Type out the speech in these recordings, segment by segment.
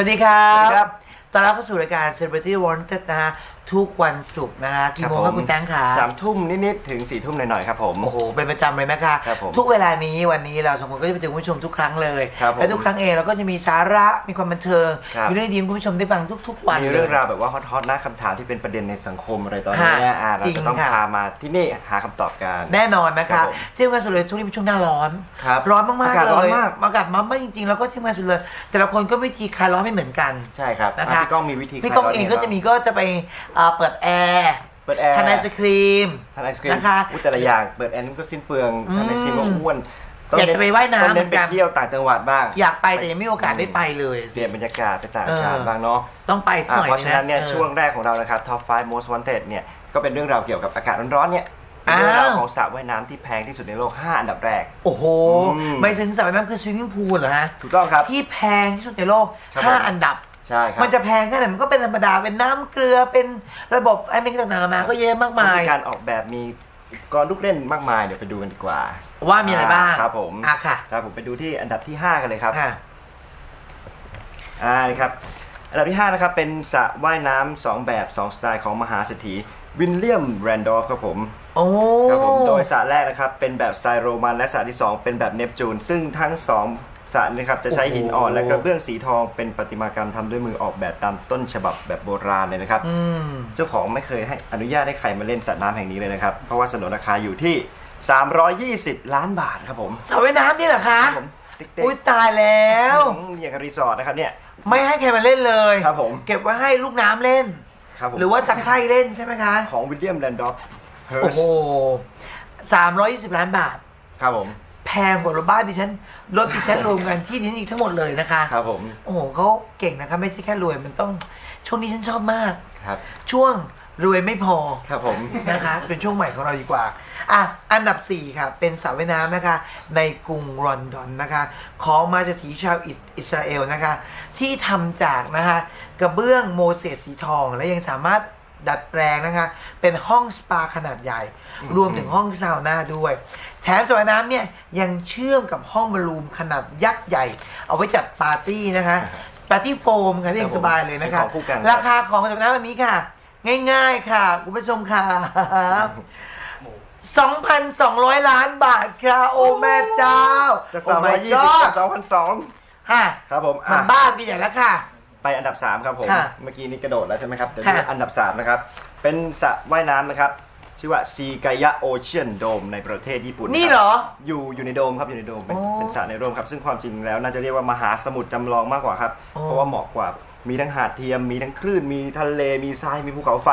วัสดีครับ สวัสดีครับ ตอนรับเข้าสู่รายการ Celebrity Wanted นะฮะ ทุกวันศุกร์นะฮะกี่โมงครับคุณแตงขาสามทุ่มนิดๆถึงสี่ทุ่มหน่อยๆครับผม โอ้โห เป็นประจำเลยนะคะครับผมทุกเวลานี้วันนี้เราสองคนก็จะไปเจอคุณผู้ชมทุกครั้งเลย ครับผมและทุกครั้งเองเราก็จะมีสาระมีความบันเทิง ครับ มีเรื่องดีๆให้คุณผู้ชมได้ฟังทุกๆวันมีเลเรื่อยงราวแบบว่าฮอตๆนะคำถามที่เป็นประเด็นในสังคมอะไรตอนนี้เนี่ยฮะอ่าเราจริงจะต้องค่ะพามาที่นี่หาคำตอบกัน แน่นอนนะครัคะบผมที่ทำงานสุดเลยช่วงนี้เป็นช่วงหน้าร้อน ครับร้อนมากๆอากาศเลยร้อนมาก อากาศมากๆจริงๆแล้วก็ที่ทำงานสุดเลย แต่ละคนก็วิธีคลายร้อนไม่เหมือนกัน ใช่ครับนะคะ อะพี่ก้องมีวิธีพี่ก้องเองก็จะมีก็จะไปเอ่อเปิดแอร์เปิดแอร์ทานไอศครีม ทานไอศครีมนะคะอุ๊ยแต่ละอย่างเปิดแอร์นี่ก็สิ้นเปลืองอืมทานไอศครีมก็อ้วนอยากจะไปว่ายน้ำต้องเน้นเหมือนกันไปเที่ยวต่างจังหวัดบ้าง อยากไปแต่ยังไม่มีโอกาสได้ไปเลยเปลี่ยนบรรยากาศไปต่างเออชาติบ้างเนาะ ต้องไปสักอะหน่อยเพราะฉะนั้นเนี่ยออ ช่วงแรกของเรานะครับ Top 5 Most Wanted เนี่ยก็เป็นเรื่องราวเกี่ยวกับอากาศร้อนๆเนี่ยเป็นเรื่องราวอ้าว ของสระว่ายน้ำที่แพงที่สุดในโลก 5 อันดับแรก โอ้โหอืม ไม่ถึงสระว่ายน้ำคือสวิมมิ่งพูลเหรอฮะ ถูกต้องครับ ที่แพงที่สุดในโลก ครับห้าผมอันดับ ใช่ครับมันจะแพงแค่ไหนมันก็เป็นธรรมดาเป็นน้ำเกลือเป็นระบบไอ้นี่ต่างๆนานาก็เยอะมากมาย มีการออกแบบมีอุปกรณ์ลูกเล่นมากมายเดี๋ยวไปดูกันดีกว่า ว่ามีอะไรบ้างครับผม อะค่ะครับผมไปดูที่อันดับที่ 5 กันเลยครับค่ะอ่านี่ครับอันดับที่ 5 นะครับ เป็นสระว่ายน้ำสองแบบ 2 สไตล์ของมหาเศรษฐีวินเลียมแรนดอฟครับผมโอ้ครับผมโดยสระแรกนะครับ เป็นแบบสไตล์โรมันและสระที่ 2 เป็นแบบเนปจูน ซึ่งทั้ง 2 สระนี้ครับจะใช้หินอ่อนและกระเบื้องสีทองเป็นประติมากรรมทำด้วยมือออกแบบตามต้นฉบับแบบโบราณเลยนะครับอืมเจ้าของไม่เคยให้อนุญาตให้ใครมาเล่นสระน้ำแห่งนี้เลยนะครับ เพราะว่าสนนราคาอยู่ที่ 320 ล้านบาทครับผมสระว่ายน้ำนี่เหรอคะครับผมติ๊กๆอุ้ยตายแล้วอืมอย่างกับรีสอร์ทนะครับเนี่ยไม่ให้ใครมาเล่นเลยครับผมเก็บไว้ให้ลูกน้ำเล่นครับผมหรือว่าตะไคร่เล่นใช่ไหมคะของวิลเลียมแรนดอฟเฮิร์โอ้สโหสามร้อยยี่สิบล้านบาทครับผม แพงกว่ารถบ้านดิฉันรถดิฉันรวมกันที่ดิฉันอีกทั้งหมดเลยนะคะครับผม โอ้โหเขาเก่งนะคะ ไม่ใช่แค่รวยมันต้องช่วงนี้ฉันชอบมาก ครับ ช่วงรวยไม่พอครับผมนะคะ เป็นช่วงใหม่ของเราดีกว่าอะอันดับ 4 ค่ะ เป็นสระว่ายน้ำนะคะ ในกรุงลอนดอนนะคะ ของมาจากถีชาวอิสอิสราเอลนะคะ ที่ทำจากนะคะ กระเบื้องโมเสสสีทองและยังสามารถ ดัดแปลงนะคะเป็นห้องสปาขนาดใหญ่ รวมถึงห้องซาวน่าด้วย แถมสระว่ายน้ำเนี่ยยังเชื่อมกับห้องบอลลูมขนาดยักษ์ใหญ่ เอาไว้จัดปาร์ตี้นะคะปาร์ตี้โฟมค่ะที่ยังสบายเลยนะคะของคู่กัน ราคาของสระว่ายน้ำแบบนี้ค่ะ ง่ายๆค่ะ คุณผู้ชมค่ะ 2,200 ล้านบาทค่ะ โอ้แม่เจ้าจะโอ้ my 320 god กับ2,002ฮะครับผมมันอะบ้าไปใหญ่แล้วค่ะ ไปอันดับ 3 ครับผม ค่ะเมื่อกี้นี้กระโดดแล้วใช่ไหมครับเดี๋ยวค่ะดูอันดับ 3 นะครับ เป็นสระว่ายน้ำนะครับ ชื่อว่าซีกายะโอเชียนโดมในประเทศญี่ปุ่นนี่คบเหรอ อยู่อยู่ในโดมครับอยู่ในโดมเป็นโอ้เป็นสระในร่มครับ ซึ่งความจริงแล้วน่าจะเรียกว่ามหาสมุทรจำลองมากกว่าครับ โอ้ เพราะว่าเหมาะกว่ามีทั้งหาดเทียม มีทั้งคลื่นมีทะเลมีทรายมีภูเขาไฟ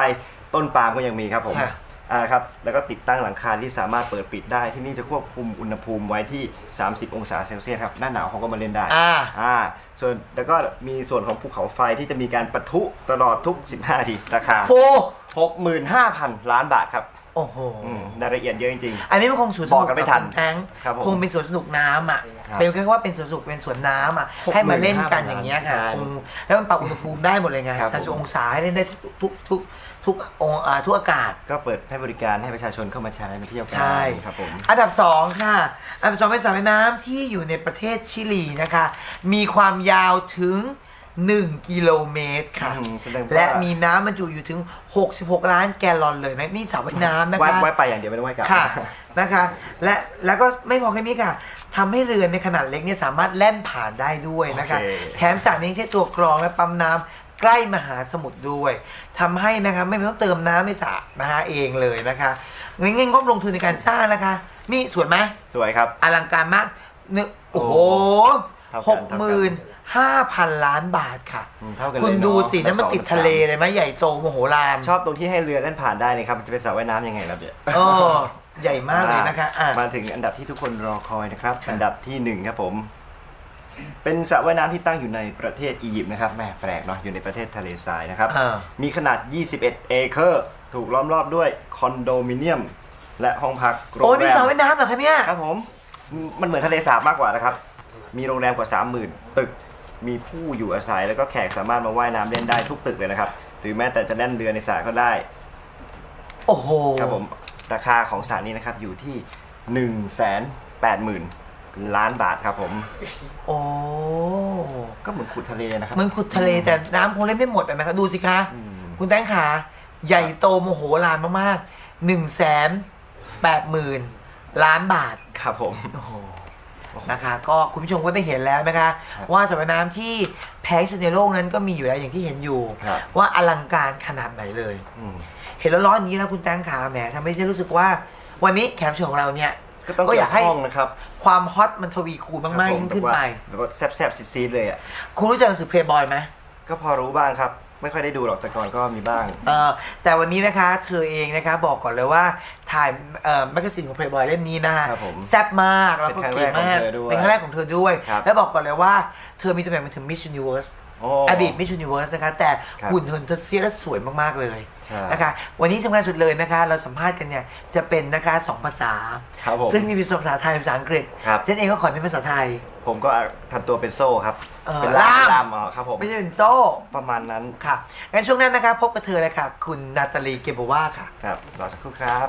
ต้นปาล์มก็ยังมีครับผม ค่ะ อ่าครับแล้วก็ติดตั้งหลังคาที่สามารถเปิดปิดได้ที่นี่จะควบคุมอุณหภูมิไว้ที่ 30 องศาเซลเซียสครับหน้าหนาวเขาก็มาเล่นได้อ่า อ่าส่วนแล้วก็มีส่วนของภูเขาไฟที่จะมีการปะทุตลอดทุก 15นาทีราคา โอ้65,000 ล้านบาทครับโอ้โห อืมรายละเอียดเยอะจริง อันนี้มันคงสวนสบนุอกกกันไม่ทันบคุณแท้งครับผมคงเป็นสวนสนุกน้ำอะครับเป็นแค่ว่าเป็นสวนสนุกเป็นสวนน้ำอะหกหมื่นให้มาเล่นกันห้าพันอย่างเงี้ยค่ะใช่คงแล้วมันปรับอุณหภูมิได้หมดเลยไงครับสามสิบผมองศาให้เล่นได้ทุกทุกทุก ทุกองอ่าทุกอากาศ ก็เปิดให้บริการให้ประชาชนเข้ามาใช้มาเที่ยวกัใช่ ครับผม อันดับสองค่ะ อันดับสองเป็นสระว่ายน้ำที่อยู่ในประเทศชิลีนะคะ มีความยาวถึง 1 กิโลเมตรค่ะ อืมแสดงว่า และมีน้ำบรรจุอยู่ถึง 66 ล้านแกลลอนเลยนะนี่สระว่ายน้ำนะว่ายคะว่ายไปอย่างเดียวไม่ต้องว่ายกลับ ค่ะ นะคะ และแล้วก็ไม่พอแค่นี้ค่ะทำให้เรือในขนาดเล็กเนี่ยสามารถแล่นผ่านได้ด้วยนะคะ โอเค แถมสระนี้ใช้ตัวกรองและปั๊มน้ำ ใกล้มหาสมุทรด้วยทำให้นะคะไม่ต้องเติมน้ำในสระนะคะเองเลยนะคะงั้นงบลงทุนในการสร้างนะคะนี่สวยไหมสวยครับ อลังการมากเนึกโอ้โหเท่าหกันกเท่าหกัมื่นนห้าพันล้านบาทค่ะอืมเท่ากันเลยคุณเนอะดูสินั่นมันแบบสองติดทะเลเลยไหมใหญ่โตโมโหลานชอบตรงที่ให้เรือเล่นผ่านได้เลยครับมันจะเป็นสระว่ายน้ำยังไงล่ะเนี่ยเออใหญ่มากเลยนะคะอะมาถึงอันดับที่ทุกคนรอคอยนะครับค่ะอันดับที่หนึ่งครับผม เป็นสระว่ายน้ำที่ตั้งอยู่ในประเทศอียิปต์นะครับแหม่แปลกเนาะอยู่ในประเทศทะเลทรายนะครับ อ่า มีขนาด 21 เอเคอร์ ถูกล้อมรอบด้วยคอนโดมิเนียม และห้องพักโรงโอ้ยแรมีมสระว่ายน้ำเหรอคะเนี่ย ครับผมมันเหมือนทะเลสาบมากกว่านะครับ มีโรงแรมกว่า 30,000 ตึก มีผู้อยู่อาศัยแล้วก็แขกสามารถมาว่ายน้ำเล่นได้ทุกตึกเลยนะครับ หรือแม้แต่จะเล่นเรือในสระก็ได้ โอ้โห ครับผมราคาของสระนี้นะครับอยู่ที่ 1 8 0 0 0 0 ล้านบาทครับผม โอ้ก็เหมือนขุดทะเลนะครับ มันขุดทะเลแต่น้ำคงเล่นไม่หมดอะนะครับดูสิคะ อืม คุณแตงขาใหญ่โตโมโหลานมากๆหนึ่งแสนแปดหมื่นล้านบาท ครับผม โอ้โหนะคะก็คุณผู้ชมก็ได้เห็นแล้วนะคะ ครับว่าสระว่ายน้ำที่แพงที่สุดในโลกนั้นก็มีอยู่แล้วอย่างที่เห็นอยู่ ครับ ว่าอลังการขนาดไหนเลย อืม เห็นแล้วร้อนอย่างนี้แล้วคุณแตงขาแหมทำให้ฉันรู้สึกว่า วันนี้แขกรับเชิญของเราเนี่ย ก็ต้องก็อยากให้เกี่วข้องนะครับความฮอตมันทวีคูณมากๆครับผยิ่งขึ้นไป แล้วก็แซ่บๆซีดๆเลยอะ คุณรู้จักหนังสือเพลย์บอยไหม ก็พอรู้บ้างครับ ไม่ค่อยได้ดูหรอกแต่ก่อนก็มีบ้าง เออแต่วันนี้นะคะเธอเองนะคะบอกก่อนเลยว่าถ่ายเอ่อแมกกาซีนของ Playboy เล่มนี้นะคะครับผมแซ่บมากแล้วก็เป็นครั้งเก๋มากแรกของเธอด้วยเป็นครั้งแรกของเธอด้วย ครับ แล้วบอกก่อนเลยว่าเธอมีตำแหน่งเป็นถึง Miss Universe โอ้อดีต Miss Universe นะคะ แต่ครับหุ่นเธอเธอเสียและสวยมาก ๆ เลยใช่นะคะ วันนี้สำคัญสุดเลยนะคะ เราสัมภาษณ์กันเนี่ย จะเป็นนะคะสองภาษา ครับผมซึ่งมีภาษาไทยภาษาอังกฤษครับฉันเองก็ขอเป็นภาษาไทย ผมก็ทำตัวเป็นโซ่ครับ เออเป็นล่ามล่าม ล่ามอ๋อครับผมไม่ใช่เป็นโซ่ ประมาณนั้นค่ะ งั้นช่วงหนั้นนะคะ พบกับเธอเลยค่ะ คุณนาตาลีเกโบวาค่ะ ครับรอสักครู่ครับ